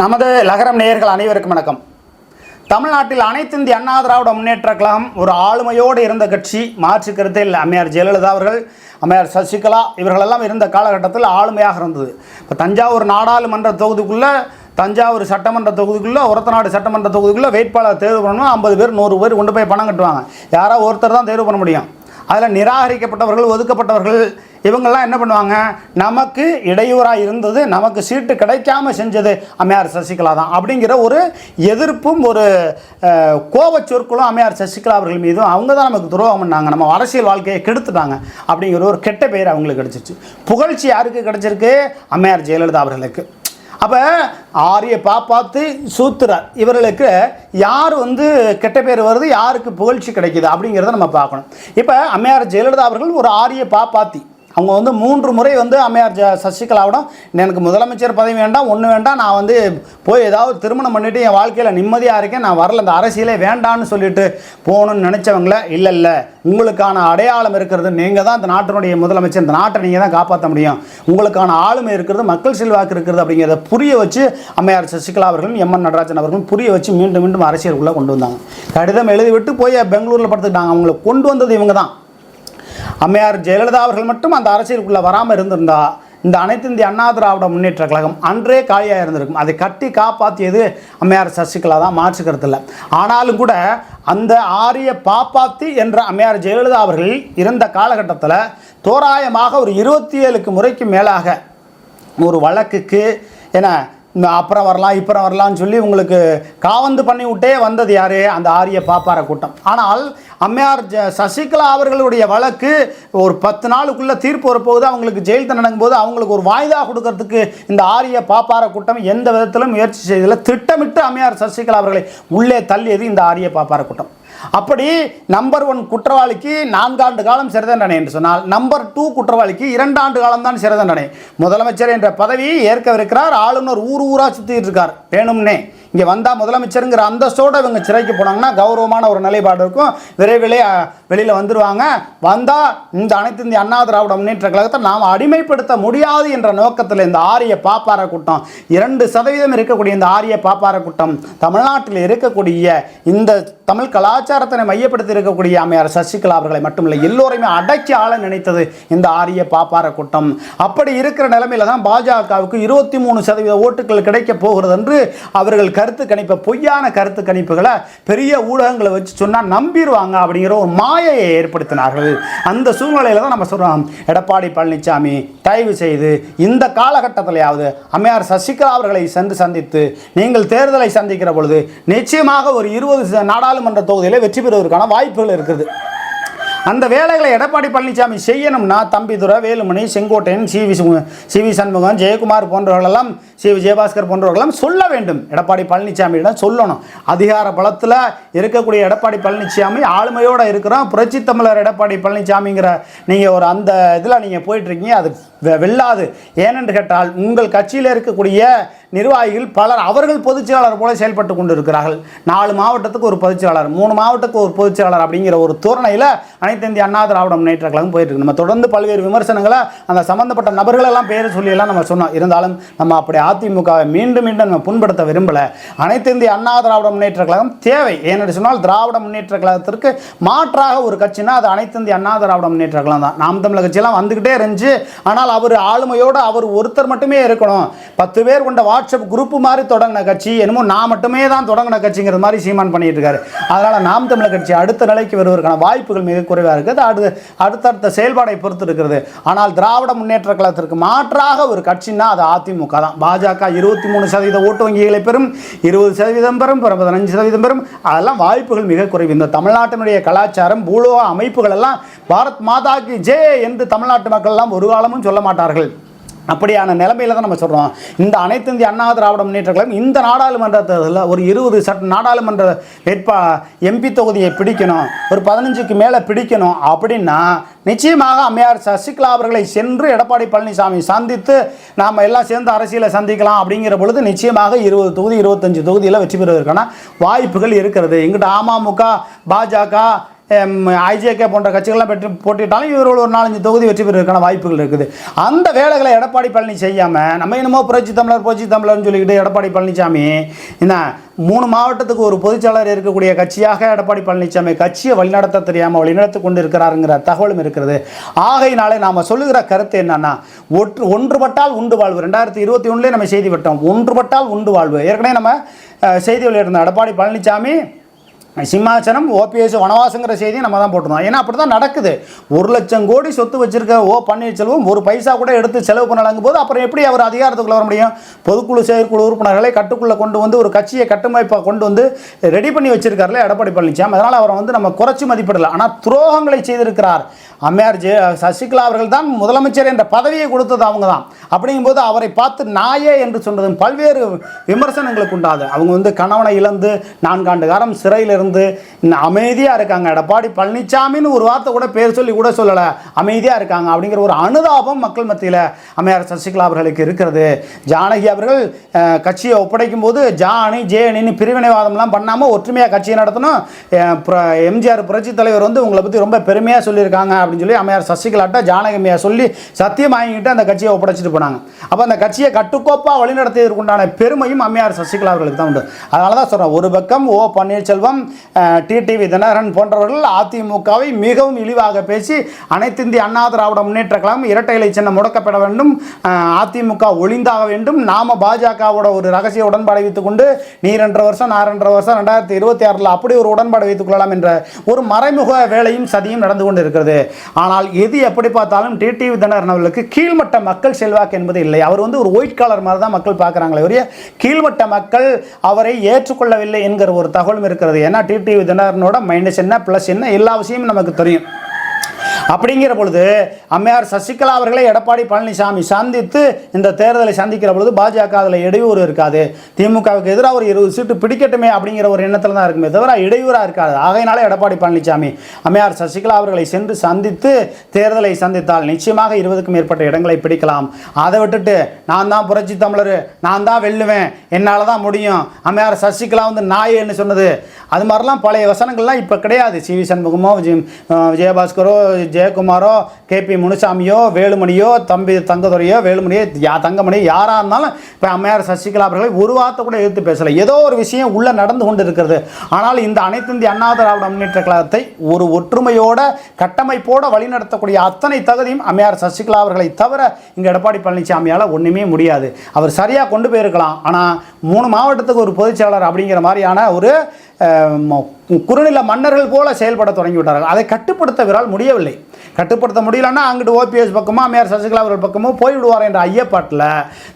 நமது லகரம் நேயர்கள் அனைவருக்கும் வணக்கம். தமிழ்நாட்டில் அனைத்து இந்திய அண்ணா திராவிட முன்னேற்ற கழகம் ஒரு ஆளுமையோடு இருந்த கட்சி மாற்று கருத்தில் அம்மையார் ஜெயலலிதா அவர்கள் அம்மையார் சசிகலா இவர்களெல்லாம் இருந்த காலகட்டத்தில் ஆளுமையாக இருந்தது. இப்போ தஞ்சாவூர் நாடாளுமன்ற தொகுதிக்குள்ளே தஞ்சாவூர் சட்டமன்ற தொகுதிக்குள்ளே உரத்தநாடு சட்டமன்ற தொகுதிக்குள்ளே வேட்பாளர் தேர்வு பண்ணணும் ஐம்பது பேர் நூறு பேர் கொண்டு போய் பணம் கட்டுவாங்க. யாராவது ஒருத்தர் தான் தேர்வு பண்ண முடியும். அதில் நிராகரிக்கப்பட்டவர்கள் ஒதுக்கப்பட்டவர்கள் இவங்கெல்லாம் என்ன பண்ணுவாங்க? நமக்கு இடையூறாக இருந்தது நமக்கு சீட்டு கிடைக்காம செஞ்சது அம்மையார் சசிகலா தான் அப்படிங்கிற ஒரு எதிர்ப்பும் ஒரு அஹ், கோபச் சொற்களும் அம்மையார் சசிகலா அவர்கள் மீதும் அவங்க தான் நமக்கு துரோகம் பண்ணாங்க. நம்ம அரசியல் வாழ்க்கையை கெடுத்துட்டாங்க அப்படிங்கிற ஒரு கெட்ட பெயர் அவங்களுக்கு கிடைச்சிருச்சு புகழ்ச்சி யாருக்கு கிடச்சிருக்கு? அம்மையார் ஜெயலலிதா அவர்களுக்கு. அப்போ ஆரிய பாப்பாத்து சூத்திரர். இவர்களுக்கு யார் வந்து கெட்ட பேர் வருது யாருக்கு புகழ்ச்சி கிடைக்குது அப்படிங்கிறத நம்ம பார்க்கணும். இப்போ அம்மையார் ஜெயலலிதா அவர்கள் ஒரு ஆரிய பாப்பாத்தி. அவங்க வந்து மூன்று முறை வந்து அம்மையார் ஜ சசிகலாவிடம் எனக்கு முதலமைச்சர் பதவி வேண்டாம் ஒன்று வேண்டாம் நான் வந்து போய் ஏதாவது திருமணம் பண்ணிவிட்டு என் வாழ்க்கையில் நிம்மதியாக இருக்கேன் நான் வரல இந்த அரசியலே வேண்டான்னு சொல்லிட்டு போகணும்னு நினச்சவங்கள இல்லை இல்லை உங்களுக்கான அடையாளம் இருக்கிறது நீங்கள் தான் இந்த நாட்டினுடைய முதலமைச்சர் இந்த நாட்டை நீங்கள் தான் காப்பாற்ற முடியும். உங்களுக்கான ஆளுமை இருக்கிறது மக்கள் செல்வாக்கு இருக்கிறது அப்படிங்கிறத புரிய வச்சு அம்மையார் சசிகலா அவர்களும் எம்என் நடராஜன் அவர்களும் புரிய வச்சு மீண்டும் மீண்டும் அரசியலுக்குள்ளே கொண்டு வந்தாங்க. கடிதம் எழுதிவிட்டு போய் பெங்களூரில் படுத்துக்கிட்டாங்க. அவங்களை கொண்டு வந்தது இவங்க தான். அம்மையார் ஜெயலலிதா அவர்கள் மட்டும் அந்த அரசியலுக்குள்ளே வராமல் இருந்திருந்தா இந்த அனைத்து இந்திய அண்ணா திராவிட முன்னேற்ற கழகம் அன்றே காலியாக இருந்திருக்கும். அதை கட்டி காப்பாற்றியது அம்மையார் சசிகலா தான் மாற்றுக்கிறது இல்லை. ஆனாலும் கூட அந்த ஆரிய பாப்பாத்தி என்ற அம்மையார் ஜெயலலிதா அவர்கள் இருந்த காலகட்டத்தில் தோராயமாக ஒரு இருபத்தி ஏழுக்கு முறைக்கு மேலாக ஒரு வழக்குக்கு என அப்புறம் வரலாம் இப்புறம் வரலாம்னு சொல்லி உங்களுக்கு காவந்து பண்ணி விட்டே வந்தது யார்? அந்த ஆரிய பாப்பார கூட்டம். ஆனால் அம்மையார் ஜ- சசிகலா அவர்களுடைய வழக்கு ஒரு பத்து நாளுக்குள்ளே தீர்ப்பு வரப்போகுது. அவங்களுக்கு ஜெயில் தண்டனை போது அவங்களுக்கு ஒரு வாய்தா கொடுக்கறதுக்கு இந்த ஆரிய பாப்பார கூட்டம் எந்த விதத்திலும் முயற்சி செய்ததில்லை திட்டமிட்டு அம்மையார் சசிகலா அவர்களை உள்ளே தள்ளியது இந்த ஆரிய பாப்பார கூட்டம். அப்படி நம்பர் ஒன் குற்றவாளிக்கு நான்காண்டு காலம் சிறை தண்டனை என்று சொன்னால் நம்பர் டூ குற்றவாளிக்கு இரண்டாண்டு காலம் தான் சிறை தண்டனை. முதலமைச்சர் என்ற பதவி ஏற்கவிருக்கிறார் ஆளுநர் ஊர் ஊரா சுற்றிட்டு இருக்கார். வேணும்னே. இங்கே வந்தால் முதலமைச்சருங்கிற அந்தஸ்தோடு இவங்க சிறைக்கு போனாங்கன்னா கௌரவமான ஒரு நிலைப்பாடு இருக்கும். விரைவிலே வெளியில் வந்துடுவாங்க வந்தால் இந்த அனைத்து இந்திய அண்ணா திராவிட முன்னேற்ற கழகத்தை நாம் அடிமைப்படுத்த முடியாது என்ற நோக்கத்தில் இந்த ஆரிய பாப்பார கூட்டம் இரண்டு சதவீதம் இருக்கக்கூடிய இந்த ஆரிய பாப்பார கூட்டம் தமிழ்நாட்டில் இருக்கக்கூடிய இந்த தமிழ் கலாச்சாரத்தினை மையப்படுத்தி இருக்கக்கூடிய அம்மையார் சசிகலா அவர்களை மட்டுமில்லை எல்லோரையுமே அடக்கி ஆள நினைத்தது இந்த ஆரிய பாப்பார கூட்டம். அப்படி இருக்கிற நிலைமையில தான் பாஜகவுக்கு இருபத்தி மூணு சதவீத ஓட்டுகள் கிடைக்க போகிறது என்று அவர்கள் கருத்து கணிப்பை பொய்யான கருத்து கணிப்புகளை பெரிய ஊடகங்களை வச்சு சொன்னால் நம்பிடுவாங்க அப்படிங்கிற ஒரு மாயையை ஏற்படுத்தினார்கள். அந்த சூழ்நிலையில தான் நம்ம சொல்றோம் எடப்பாடி பழனிசாமி தயவு செய்து இந்த காலகட்டத்திலேயாவது அம்மையார் சசிகலா அவர்களை சென்று சந்தித்து நீங்கள் தேர்தலை சந்திக்கிற பொழுது நிச்சயமாக ஒரு இருபது நாடாளுமன்ற தொகுதியில் வெற்றி பெறுவதற்கான வாய்ப்புகள் இருக்குது. அந்த வேலைகளை எடப்பாடி பழனிசாமி செய்யணும்னா Thambidurai Velumani Sengottaiyan C V C V Shanmugam Jayakumar போன்றவர்களெல்லாம் C V Jayabaskar போன்றவர்களெல்லாம் சொல்ல வேண்டும். எடப்பாடி பழனிசாமியிடம் சொல்லணும். அதிகார பலத்தில் இருக்கக்கூடிய எடப்பாடி பழனிசாமி ஆளுமையோடு இருக்கிறோம் புரட்சி தமிழர் எடப்பாடி பழனிசாமிங்கிற நீங்கள் ஒரு அந்த இதில் நீங்கள் போயிட்டுருக்கீங்க அது வெல்லாது. ஏனென்று கேட்டால் உங்கள் கட்சியில் இருக்கக்கூடிய நிர்வாகிகள் பலர் அவர்கள் பொதுச்செயலாளர் போல செயல்பட்டு கொண்டு இருக்கிறார்கள் நாலு மாவட்டத்துக்கு ஒரு பொதுச்செயலாளர் மூணு மாவட்டத்துக்கு ஒரு பொதுச்செயலாளர் அப்படிங்கிற ஒரு தோரணையில் அனைத்து இந்திய அண்ணா திராவிட முன்னேற்ற கழகம் போயிட்டு இருக்கு. நம்ம தொடர்ந்து பல்வேறு விமர்சனங்களை அந்த சம்பந்தப்பட்ட நபர்களெல்லாம் பேர் சொல்லியெல்லாம் நம்ம சொன்னோம். இருந்தாலும் நம்ம அப்படி அதிமுகவை மீண்டும் மீண்டும் நம்ம புண்படுத்த விரும்பலை. அனைத்து இந்திய அண்ணா திராவிட முன்னேற்ற கழகம் தேவை. ஏனென்று சொன்னால் திராவிட முன்னேற்ற கழகத்திற்கு மாற்றாக ஒரு கட்சினா அது அனைத்து இந்திய அண்ணா திராவிட முன்னேற்ற கழகம் தான். நாம் தமிழக கட்சியெல்லாம் வந்துக்கிட்டே இருந்துச்சு. ஆனால் அவர் ஆளுமையோடு அவர் ஒருத்தர் மட்டுமே இருக்கணும். பத்து பேர் கொண்ட வாட்ஸ்அப் குரூப்பு மாதிரி தொடங்கின கட்சி என்னமோ நான் மட்டுமே தான் தொடங்கின கட்சிங்கிற மாதிரி சீமான் பண்ணிட்டு இருக்காரு அதனால் நாம் தமிழர் கட்சி அடுத்த நிலைக்கு வருவதற்கான வாய்ப்புகள் மிக குறைவாக இருக்குது. அது அடுத்தடுத்த செயல்பாடை பொறுத்து இருக்கிறது ஆனால் திராவிட முன்னேற்ற கழகத்திற்கு மாற்றாக ஒரு கட்சின்னா அது அதிமுக தான். பாஜக இருபத்தி மூணு சதவீத ஓட்டு வங்கிகளை பெறும் இருபது சதவீதம் பெறும் பிற பதினஞ்சு சதவீதம் பெறும். அதெல்லாம் வாய்ப்புகள் மிக குறைவு. இந்த தமிழ்நாட்டினுடைய கலாச்சாரம் பூலோக அமைப்புகள் எல்லாம் பாரத் மாதா கி ஜே என்று தமிழ்நாட்டு மக்கள் எல்லாம் ஒரு காலமும் சொல்ல மாட்டார்கள். அப்படியான நிலைமையில தான் நம்ம சொல்கிறோம் இந்த அனைத்து இந்திய அண்ணா திராவிட முன்னேற்ற கழகம் இந்த நாடாளுமன்ற தேர்தலில் ஒரு இருபது சட்ட நாடாளுமன்ற வேட்பா எம்பி தொகுதியை பிடிக்கணும் ஒரு பதினஞ்சுக்கு மேலே பிடிக்கணும் அப்படின்னா நிச்சயமாக அம்மையார் சசிகலா அவர்களை சென்று எடப்பாடி பழனிசாமி சந்தித்து நாம் எல்லாம் சேர்ந்து அரசியலை சந்திக்கலாம் அப்படிங்கிற பொழுது நிச்சயமாக இருபது தொகுதி இருபத்தஞ்சு தொகுதியில் வெற்றி பெறுவதற்கான வாய்ப்புகள் இருக்கிறது. எங்கிட்ட அமமுக பாஜக ஐஜேகே போன்ற கட்சிகள்லாம் பெற்று போட்டிட்டாலும் இவர்கள் ஒரு நாலஞ்சு தொகுதி வெற்றி பெறுவதற்கான வாய்ப்புகள் இருக்குது. அந்த வேலைகளை எடப்பாடி பழனி செய்யாமல் நம்ம என்னமோ புரட்சி தமிழர் புரட்சி தமிழர்னு சொல்லிக்கிட்டு எடப்பாடி பழனிசாமி என்ன மூணு மாவட்டத்துக்கு ஒரு பொதுச்செயலாளர் இருக்கக்கூடிய கட்சியாக எடப்பாடி பழனிசாமி கட்சியை வழிநடத்த தெரியாமல் வழிநடத்தி கொண்டு இருக்கிறாருங்கிற தகவலும் இருக்கிறது ஆகையினாலே நாம் சொல்லுகிற கருத்து என்னன்னா ஒன்று ஒன்றுபட்டால் உண்டு வாழ்வு. ரெண்டாயிரத்தி இருபத்தி ஒன்றுலேயே நம்ம செய்தி விட்டோம். ஒன்றுபட்டால் உண்டு வாழ்வு. ஏற்கனவே நம்ம செய்தி வெளியிட்டிருந்தோம் எடப்பாடி பழனிசாமி சிம்மாசனம் ஓபிஎஸ் வனவாசங்கிற செய்தியை நம்ம தான் போட்டிருந்தோம். ஏன்னா அப்படி தான் நடக்குது. ஒரு லட்சம் கோடி சொத்து வச்சிருக்க ஓ பன்னீர்செல்வம் ஒரு பைசா கூட எடுத்து செலவு பண்ணலங்கும் போது அப்புறம் எப்படி அவர் அதிகாரத்துக்குள்ள வர முடியும்? பொதுக்குழு செயற்குழு உறுப்பினர்களை கட்டுக்குள்ளே கொண்டு வந்து ஒரு கட்சியை கட்டுமைப்பாக கொண்டு வந்து ரெடி பண்ணி வச்சிருக்காருல எடப்பாடி பழனிசாமி. அதனால் அவரை வந்து நம்ம குறைச்சி மதிப்பிடல. ஆனால் துரோகங்களை செய்திருக்கிறார். அம்மையார் ஜெ சசிகலா அவர்கள் தான் முதலமைச்சர் என்ற பதவியை கொடுத்தது அவங்க தான். அப்படிங்கும்போது அவரை பார்த்து நாயே என்று சொன்னதும் பல்வேறு விமர்சனங்களுக்கு உண்டாது. அவங்க வந்து கணவனை இழந்து நான்காண்டு காலம் சிறையில் இருந்து அமைதியாக இருக்காங்க. எடப்பாடி பழனிசாமின்னு ஒரு வார்த்தை கூட பேர் சொல்லி கூட சொல்லலை. அமைதியாக இருக்காங்க அப்படிங்கிற ஒரு அனுதாபம் மக்கள் மத்தியில் அம்மையார் சசிகலா அவர்களுக்கு இருக்கிறது. ஜானகி அவர்கள் கட்சியை ஒப்படைக்கும் போது ஜானி ஜேனின்னு ஜே அணின்னு பிரிவினைவாதம்லாம் பண்ணாமல் ஒற்றுமையாக கட்சியை நடத்தணும். எம்ஜிஆர் புரட்சி தலைவர் வந்து உங்களை பற்றி ரொம்ப பெருமையாக சொல்லியிருக்காங்க அப்படின்னு சொல்லி அம்மையார் சசிகலாட்ட ஜானகி சொல்லி சத்தியம் வாங்கிட்டு அந்த கட்சியை ஒப்படைச்சிட்டு போனாங்க. அப்போ அந்த கட்சியை கட்டுக்கோப்பாக வழிநடத்தியதற்குண்டான பெருமையும் அம்மையார் சசிகலா அவர்களுக்கு தான் உண்டு. அதனால தான் சொல்கிறேன் ஒரு பக்கம் ஓ பன்னீர்செல்வம் டிடிவி தினகரன் போன்றவர்கள் அதிமுகவை மிகவும் இழிவாக பேசி அனைத்து இந்திய அண்ணா திராவிட முன்னேற்ற கழகம் இரட்டை இலை சின்னம் முடக்கப்பட வேண்டும். அதிமுக ஒளிந்தாக வேண்டும். நாம பாஜகவோட ஒரு ரகசிய உடன்பாடு வைத்துக் கொண்டு நீ ரெண்டரை வருஷம் நான் ரெண்டரை வருஷம் ரெண்டாயிரத்தி இருபத்தி ஆறில் அப்படி ஒரு உடன்பாடு வைத்துக் கொள்ளலாம் என்ற ஒரு மறைமுக வேலையும் சதியும் நடந்து கொண்டு இருக்கிறது ஆனால் எது எப்படி பார்த்தாலும் டிடிவி தினகரன் அவர்களுக்கு கீழ்மட்ட மக்கள் செல்வாக்கு என்பது இல்லை. அவர் வந்து ஒரு ஒயிட் காலர் மாதிரி தான் மக்கள் பார்க்குறாங்களே ஒரே கீழ்மட்ட மக்கள் அவரை ஏற்றுக்கொள்ளவில்லை என்கிற ஒரு தகவலும் இருக்கிறது. ஏன்னா டிடிவி தினகரனோட மைனஸ் என்ன ப்ளஸ் என்ன எல்லா விஷயமும் நமக்கு தெரியும். அப்படிங்கிற பொழுது அம்மையார் சசிகலா அவர்களை எடப்பாடி பழனிசாமி சந்தித்து இந்த தேர்தலை சந்திக்கிற பொழுது பாஜக அதில் இடையூறு இருக்காது. திமுகவுக்கு எதிராக ஒரு இருபது சீட்டு பிடிக்கட்டுமே அப்படிங்கிற ஒரு எண்ணத்தில் தான் இருக்குமே தவிர இடையூறாக இருக்காது. ஆகையினால எடப்பாடி பழனிசாமி அம்மையார் சசிகலா அவர்களை சென்று சந்தித்து தேர்தலை சந்தித்தால் நிச்சயமாக இருபதுக்கும் மேற்பட்ட இடங்களை பிடிக்கலாம். அதை விட்டுட்டு நான் தான் புரட்சி தமிழர் நான் தான் வெல்லுவேன் என்னால் தான் முடியும். அம்மையார் சசிகலா வந்து நாயேன்னு சொன்னது. அது மாதிரிலாம் பழைய வசனங்கள்லாம் இப்போ கிடையாது. சி வி சண்முகமோ விஜய் விஜயபாஸ்கரோ ஜெயக்குமாரோ கேபி முனுசாமியோ வேலுமணியோ தம்பி தங்கதுரையோ வேலுமணியோ யா தங்கமணி யாராக இருந்தாலும் இப்போ அம்மையார் சசிகலா அவர்களை ஒரு வார்த்தை கூட எதிர்த்து பேசலை. ஏதோ ஒரு விஷயம் உள்ளே நடந்து கொண்டு இருக்கிறது ஆனால் இந்த அனைத்து இந்திய அண்ணா திராவிட முன்னேற்ற கழகத்தை ஒரு ஒற்றுமையோட கட்டமைப்போட வழிநடத்தக்கூடிய அத்தனை தகுதியும் அம்மையார் சசிகலா அவர்களை தவிர இங்கே எடப்பாடி பழனிசாமியால் ஒன்றுமே முடியாது. அவர் சரியாக கொண்டு போயிருக்கலாம். ஆனால் மூணு மாவட்டத்துக்கு ஒரு பொதுச்செயலாளர் அப்படிங்கிற மாதிரியான ஒரு குறுநில மன்னர்கள் போல செயல்பட தொடங்கி விட்டார்கள் அதை கட்டுப்படுத்த விரால் முடியவில்லை. கட்டுப்படுத்த முடியலன்னா அங்கிட்டு ஓபிஎஸ் பக்கமோ மேயர் சசிகலா அவர்கள் பக்கமோ போய்விடுவார் என்ற ஐயப்பாட்டில்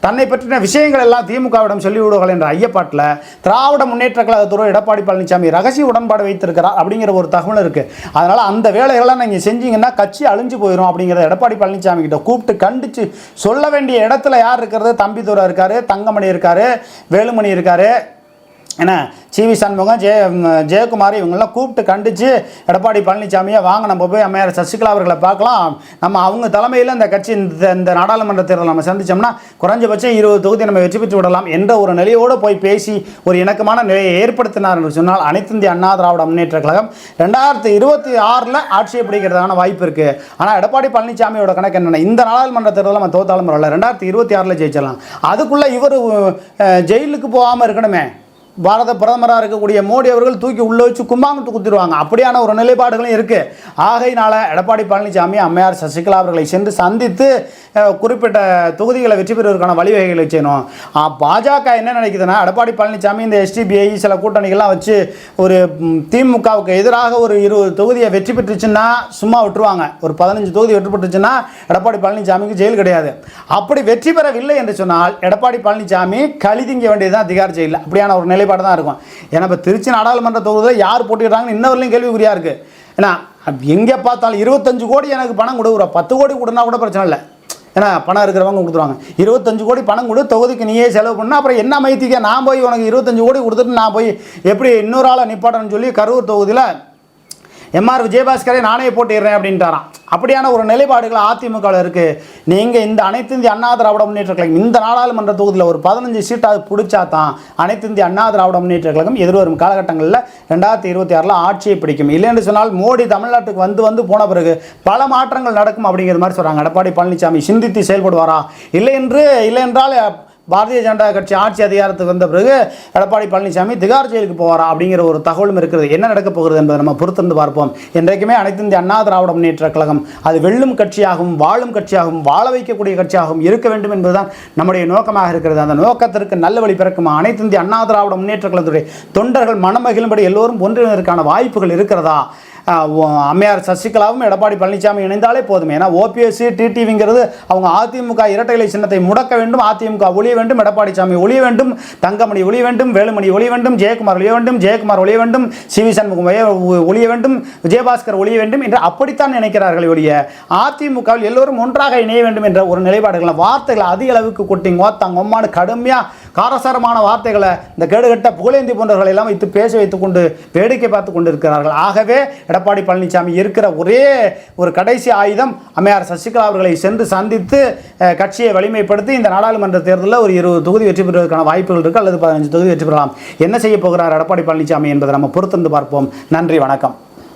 தன்னை பற்றின விஷயங்கள் எல்லாம் திமுகவிடம் சொல்லிவிடுவார்கள் என்ற ஐயப்பாட்டில் திராவிட முன்னேற்ற கழகத்துறை எடப்பாடி பழனிசாமி ரகசிய உடன்பாடு வைத்திருக்கிறார் அப்படிங்கிற ஒரு தகவல் இருக்குது அதனால் அந்த வேலைகள்லாம் நீங்கள் செஞ்சீங்கன்னா கட்சி அழிஞ்சு போயிடும் அப்படிங்கிறத எடப்பாடி பழனிசாமி கிட்ட கூப்பிட்டு கண்டித்து சொல்ல வேண்டிய இடத்துல யார் இருக்கிறது? தம்பிதுரை இருக்காரு தங்கமணி இருக்காரு வேலுமணி இருக்காரு என்ன சிவி சண்முகம் ஜெய ஜெயக்குமார் இவங்கெல்லாம் கூப்பிட்டு கண்டித்து எடப்பாடி பழனிசாமியை வாங்க நம்ம போய் அம்மையார் சசிகலா அவர்களை பார்க்கலாம். நம்ம அவங்க தலைமையில் இந்த கட்சி இந்த இந்த நாடாளுமன்ற தேர்தல் நம்ம சந்தித்தோம்னா குறைஞ்சபட்சம் இருபது தொகுதி நம்ம வெற்றி பெற்று விடலாம் என்ற ஒரு நிலையோடு போய் பேசி ஒரு இணக்கமான நிலையை ஏற்படுத்தினார் என்று சொன்னால் அனைத்து இந்திய அண்ணா திராவிட முன்னேற்ற கழகம் ரெண்டாயிரத்தி இருபத்தி ஆறில் ஆட்சியை பிடிக்கிறதுக்கான வாய்ப்பு இருக்குது ஆனால் எடப்பாடி பழனிசாமியோட கணக்கு என்னென்ன இந்த நாடாளுமன்ற தேர்தலில் நம்ம தோத்தாலும் வரல ரெண்டாயிரத்தி இருபத்தி ஆறில் ஜெயிச்சிடலாம். அதுக்குள்ளே இவர் ஜெயிலுக்கு போகாமல் இருக்கணுமே. பாரத பிரதமராக இருக்கக்கூடிய மோடி அவர்கள் தூக்கி உள்ளே வச்சு கும்பாங்கிட்டு குத்திடுவாங்க. அப்படியான ஒரு நிலைப்பாடுகளும் இருக்குது ஆகையினால் எடப்பாடி பழனிசாமி அம்மையார் சசிகலா அவர்களை சென்று சந்தித்து குறிப்பிட்ட தொகுதிகளை வெற்றி பெறுவதற்கான வழிவகைகளை செய்யணும். பாஜக என்ன நினைக்குதுன்னா எடப்பாடி பழனிசாமி இந்த எஸ்டிபிஐ சில கூட்டணிகள்லாம் வச்சு ஒரு திமுகவுக்கு எதிராக ஒரு இருபது தொகுதியை வெற்றி பெற்றுச்சுன்னா சும்மா விட்டுருவாங்க. ஒரு பதினஞ்சு தொகுதி வெற்றி பெற்றுச்சுன்னா எடப்பாடி பழனிசாமிக்கு ஜெயில் கிடையாது. அப்படி வெற்றி பெறவில்லை என்று சொன்னால் எடப்பாடி பழனிசாமி கழிதிங்க வேண்டியதுதான் அதிகார ஜெயிலில் அப்படியான ஒரு நிலை நிலைப்பாடு தான் இருக்கும். ஏன்னா இப்போ திருச்சி நாடாளுமன்ற தொகுதியில் யார் போட்டிடுறாங்கன்னு இன்ன வரலையும் கேள்விக்குறியாக இருக்குது ஏன்னா எங்கே பார்த்தாலும் இருபத்தஞ்சு கோடி எனக்கு பணம் கொடுக்குற பத்து கோடி கொடுனா கூட பிரச்சனை இல்லை. ஏன்னா பணம் இருக்கிறவங்க கொடுத்துருவாங்க. இருபத்தஞ்சு கோடி பணம் கொடு தொகுதிக்கு நீயே செலவு பண்ணால் அப்புறம் என்ன மைத்திக்க நான் போய் உனக்கு இருபத்தஞ்சு கோடி கொடுத்துட்டு நான் போய் எப்படி இன்னொரு ஆளை நிப்பாட்டணும்னு சொல்லி கரூர் தொகுதியில் எம்ஆர் விஜயபாஸ்கரை நானே போட்டிடுறேன் அப்படின்ட்டாராம். அப்படியான ஒரு நிலைப்பாடுகள் அதிமுகவில் இருக்குது நீங்கள் இந்த அனைத்து இந்திய அண்ணா திராவிட முன்னேற்ற கழகம் இந்த நாடாளுமன்ற தொகுதியில் ஒரு பதினஞ்சு சீட்டாவது பிடிச்சா தான் அனைத்து இந்திய அண்ணா திராவிட முன்னேற்ற கழகம் எதிர்வரும் காலகட்டங்களில் ரெண்டாயிரத்தி இருபத்தி ஆறில் ஆட்சியை பிடிக்கும். இல்லைன்னு சொன்னால் மோடி தமிழ்நாட்டுக்கு வந்து வந்து போன பிறகு பல மாற்றங்கள் நடக்கும் அப்படிங்கிற மாதிரி சொல்கிறாங்க எடப்பாடி பழனிசாமி சிந்தித்து செயல்படுவாரா? இல்லை என்று இல்லை என்றால் பாரதிய ஜனதா கட்சி ஆட்சி அதிகாரத்துக்கு வந்த பிறகு எடப்பாடி பழனிசாமி திகார் ஜெயிலுக்கு போவாரா அப்படிங்கிற ஒரு தகவலும் இருக்கிறது. என்ன நடக்கப் போகிறது என்பதை நம்ம பொறுத்திருந்து பார்ப்போம். என்றைக்குமே அனைத்து இந்திய அண்ணா திராவிட முன்னேற்ற கழகம் அது வெல்லும் கட்சியாகவும் வாழும் கட்சியாகவும் வாழ வைக்கக்கூடிய கட்சியாகவும் இருக்க வேண்டும் என்பதுதான் நம்முடைய நோக்கமாக இருக்கிறது. அந்த நோக்கத்திற்கு நல்ல வழி பிறக்குமா? அனைத்து இந்திய அண்ணா திராவிட முன்னேற்ற கழகத்துடைய தொண்டர்கள் மனமகிழும்படி எல்லோரும் ஒன்றிணைவதற்கான வாய்ப்புகள் இருக்கிறதா? அம்மையார் சசிகலாவும் எடப்பாடி பழனிசாமி இணைந்தாலே போதும். ஏன்னா ஓபிஎஸ்சி டிடிவிங்கிறது அவங்க அதிமுக இரட்டை இலை சின்னத்தை முடக்க வேண்டும் அதிமுக ஒழிய வேண்டும் எடப்பாடி சாமி ஒழிய வேண்டும் தங்கமணி ஒழிய வேண்டும் வேலுமணி ஒழிய வேண்டும் ஜெயக்குமார் ஒழிய வேண்டும் ஜெயக்குமார் ஒழிய வேண்டும் சி வி சண்முகம் ஒழிய- வேண்டும் விஜயபாஸ்கர் ஒழிய வேண்டும் என்று அப்படித்தான் நினைக்கிறார்கள் ஒழிய அதிமுகவில் எல்லோரும் ஒன்றாக இணைய வேண்டும் என்ற ஒரு நிலைப்பாடுகள் வார்த்தைகளை அதிக அளவுக்கு கொட்டி ஓத்தாங்க ஒம்மானு கடுமையாக காரசாரமான வார்த்தைகளை இந்த கேடுகட்ட புகழேந்தி போன்றவர்களை எல்லாம் வைத்து பேச வைத்துக் கொண்டு வேடிக்கை பார்த்து கொண்டு இருக்கிறார்கள் ஆகவே எடப்பாடி எடப்பாடி பழனிசாமி இருக்கிற ஒரே ஒரு கடைசி ஆயுதம் அம்மையார் சசிகலா அவர்களை சென்று சந்தித்து கட்சியை வலிமைப்படுத்தி இந்த நாடாளுமன்ற தேர்தலில் ஒரு இருபது தொகுதி வெற்றி பெறுவதற்கான வாய்ப்புகள் இருக்கு. அல்லது பதினஞ்சு தொகுதி வெற்றி பெறலாம். என்ன செய்ய போகிறார் எடப்பாடி பழனிசாமி என்பதை நம்ம பொறுத்திருந்து பார்ப்போம். நன்றி வணக்கம்.